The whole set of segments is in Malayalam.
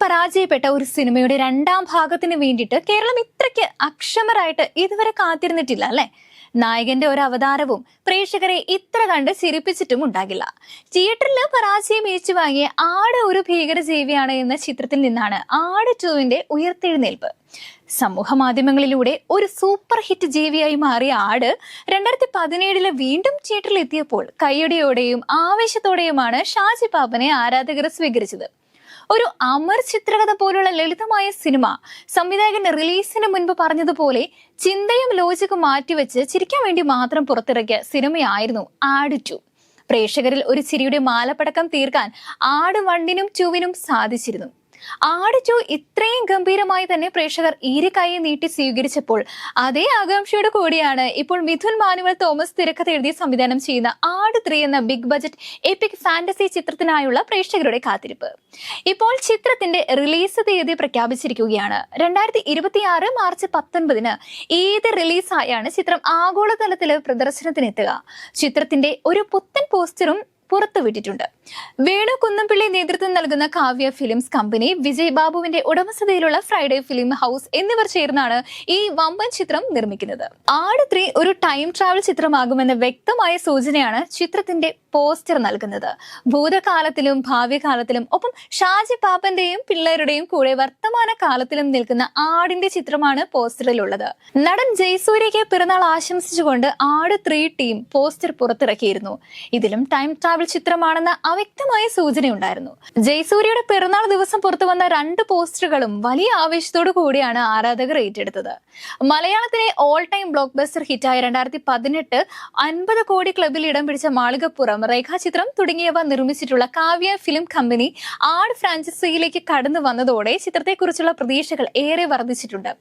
പരാജയപ്പെട്ട ഒരു സിനിമയുടെ രണ്ടാം ഭാഗത്തിന് വേണ്ടിയിട്ട് കേരളം ഇത്രയ്ക്ക് അക്ഷമരായിട്ട് ഇതുവരെ കാത്തിരുന്നിട്ടില്ല അല്ലെ? നായകന്റെ ഒരു അവതാരവും പ്രേക്ഷകരെ ഇത്ര കണ്ട് ചിരിപ്പിച്ചിട്ടും ഉണ്ടാകില്ല. തിയേറ്ററിൽ പരാജയം ഏച്ചു വാങ്ങിയ ആട് ഒരു ഭീകരജീവിയാണ് എന്ന ചിത്രത്തിൽ നിന്നാണ് ആട് ടുവിന്റെ ഉയർത്തെഴുന്നേൽപ്പ്. സമൂഹ മാധ്യമങ്ങളിലൂടെ ഒരു സൂപ്പർ ഹിറ്റ് ജീവിയായി മാറിയ ആട് രണ്ടായിരത്തി പതിനേഴിൽ വീണ്ടും തിയേറ്ററിൽ എത്തിയപ്പോൾ കയ്യടിയോടെയും ആവേശത്തോടെയുമാണ് ഷാജി പാപ്പനെ ആരാധകർ സ്വീകരിച്ചത്. ഒരു അമർ ചിത്രകഥ പോലുള്ള ലളിതമായ സിനിമ സംവിധായകൻ റിലീസിന് മുൻപ് പറഞ്ഞതുപോലെ ചിന്തയും ലോജിക്കും മാറ്റിവെച്ച് ചിരിക്കാൻ വേണ്ടി മാത്രം പുറത്തിറക്കിയ സിനിമയായിരുന്നു ടു. പ്രേക്ഷകരിൽ ഒരു ചിരിയുടെ മാലപ്പടക്കം തീർക്കാൻ ആട് വണ്ണിനും ടൂവിനും സാധിച്ചിരുന്നു. ആട് ടു ഇത്രയും ഗംഭീരമായി തന്നെ പ്രേക്ഷകർ ഈരിക്കായി നീട്ടി സ്വീകരിച്ചപ്പോൾ അതേ ആകാംക്ഷയോട് കൂടിയാണ് ഇപ്പോൾ മിഥുൻ മാനുവൽ തോമസ് തിരക്കഥ എഴുതി സംവിധാനം ചെയ്യുന്ന ആട് ത്രീ എന്ന ബിഗ് ബജറ്റ് എപ്പിക് ഫാന്റസി ചിത്രത്തിനായുള്ള പ്രേക്ഷകരുടെ കാത്തിരിപ്പ്. ഇപ്പോൾ ചിത്രത്തിന്റെ റിലീസ് തീയതി പ്രഖ്യാപിച്ചിരിക്കുകയാണ്. രണ്ടായിരത്തി ഇരുപത്തിയാറ് മാർച്ച് പത്തൊൻപതിന് ഏത് റിലീസായാണ് ചിത്രം ആഗോളതലത്തിൽ പ്രദർശനത്തിനെത്തുക? ചിത്രത്തിന്റെ ഒരു പുത്തൻ പോസ്റ്ററും പുറത്തുവിട്ടിട്ടുണ്ട്. വേണു കുന്നംപിള്ളി നേതൃത്വം നൽകുന്ന കാവ്യ ഫിലിംസ് കമ്പനി വിജയ് ബാബുവിന്റെ ഉടമസ്ഥതയിലുള്ള ഫ്രൈഡേ ഫിലിം ഹൗസ് എന്നിവർ ചേർന്നാണ് ഈ വമ്പൻ ചിത്രം നിർമ്മിക്കുന്നത്. ആട് ത്രീ ഒരു ടൈം ട്രാവൽ ചിത്രമാകുമെന്ന വ്യക്തമായ സൂചനയാണ് ചിത്രത്തിന്റെ പോസ്റ്റർ നൽകുന്നത്. ഭൂതകാലത്തിലും ഭാവി കാലത്തിലും ഒപ്പം ഷാജി പാപ്പന്റെയും പിള്ളേരുടെയും കൂടെ വർത്തമാന കാലത്തിലും നിൽക്കുന്ന ആടിന്റെ ചിത്രമാണ് പോസ്റ്ററിലുള്ളത്. നടൻ ജയസൂര്യയ്ക്ക് പിറന്നാൾ ആശംസിച്ചുകൊണ്ട് ആട് ത്രീ ടീം പോസ്റ്റർ പുറത്തിറക്കിയിരുന്നു. ഇതിലും ടൈം ട്രാവൽ ചിത്രമാണെന്ന അവ്യക്തമായ സൂചനയുണ്ടായിരുന്നു. ജയസൂര്യയുടെ പിറന്നാൾ ദിവസം പുറത്തു വന്ന രണ്ട് പോസ്റ്ററുകളും വലിയ ആവേശത്തോടു കൂടിയാണ് ആരാധകർ ഏറ്റെടുത്തത്. മലയാളത്തിലെ ഓൾ ടൈം ബ്ലോക്ക് ബസ്റ്റർ ഹിറ്റായ രണ്ടായിരത്തി പതിനെട്ട് അൻപത് കോടി ക്ലബിൽ ഇടം പിടിച്ച മാളികപ്പുറം രേഖാചിത്രം തുടങ്ങിയവ നിർമ്മിച്ചിട്ടുള്ള കാവ്യ ഫിലിം കമ്പനി ആട് ഫ്രാഞ്ചൈസിയിലേക്ക് കടന്നു വന്നതോടെ ചിത്രത്തെക്കുറിച്ചുള്ള പ്രതീക്ഷകൾ ഏറെ വർദ്ധിച്ചിട്ടുണ്ട്.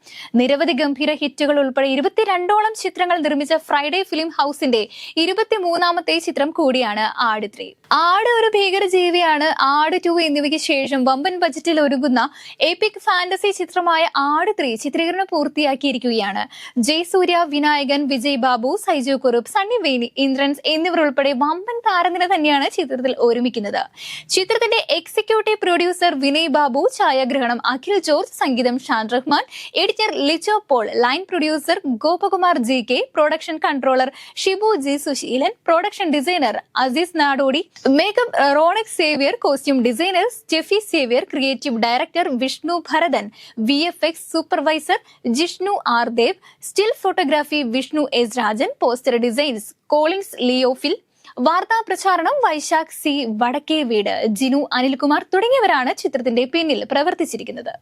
നിരവധി ഗംഭീര ഹിറ്റുകൾ ഉൾപ്പെടെ ഇരുപത്തിരണ്ടോളം ചിത്രങ്ങൾ നിർമ്മിച്ച ഫ്രൈഡേ ഫിലിം ഹൗസിന്റെ ഇരുപത്തിമൂന്നാമത്തെ ചിത്രം കൂടിയാണ് ആട് ത്രീ. ആട് ഒരു ഭീകരജീവിയാണ്. ആട് ടു എന്നിവയ്ക്ക് ശേഷം വമ്പൻ ബജറ്റിൽ ഒരുങ്ങുന്ന എപിക് ഫാന്റസി ചിത്രമായ ആട് ത്രീ ചിത്രീകരണം പൂർത്തിയാക്കിയിരിക്കുകയാണ്. ജയസൂര്യ വിനായകൻ വിജയ് ബാബു സൈജു കുറുപ്പ് സണ്ണി വേണി ഇന്ദ്രൻസ് എന്നിവർ ഉൾപ്പെടെ വമ്പൻ താരനിര തന്നെയാണ് ചിത്രത്തിൽ ഒരുമിക്കുന്നത്. ചിത്രത്തിന്റെ എക്സിക്യൂട്ടീവ് പ്രൊഡ്യൂസർ വിനയ് ബാബു ഛായാഗ്രഹണം അഖിൽ ജോർജ് സംഗീതം Shaan Rahman editor Lijo Paul line producer Gopakumar G K production controller Shibu G Susheelan production designer Azeez Nadodi makeup Ronak Xavier costume designer Steffy Xavier creative director Vishnu Bharathan V F X supervisor Jishnu R Dev still photography Vishnu S Rajan poster designs Collins Leophil വാർത്താ പ്രചാരണം വൈശാഖ് സി വടക്കേ വീട് ജിനു അനിൽകുമാർ തുടങ്ങിയവരാണ് ചിത്രത്തിന്റെ പിന്നിൽ പ്രവർത്തിച്ചിരിക്കുന്നത്.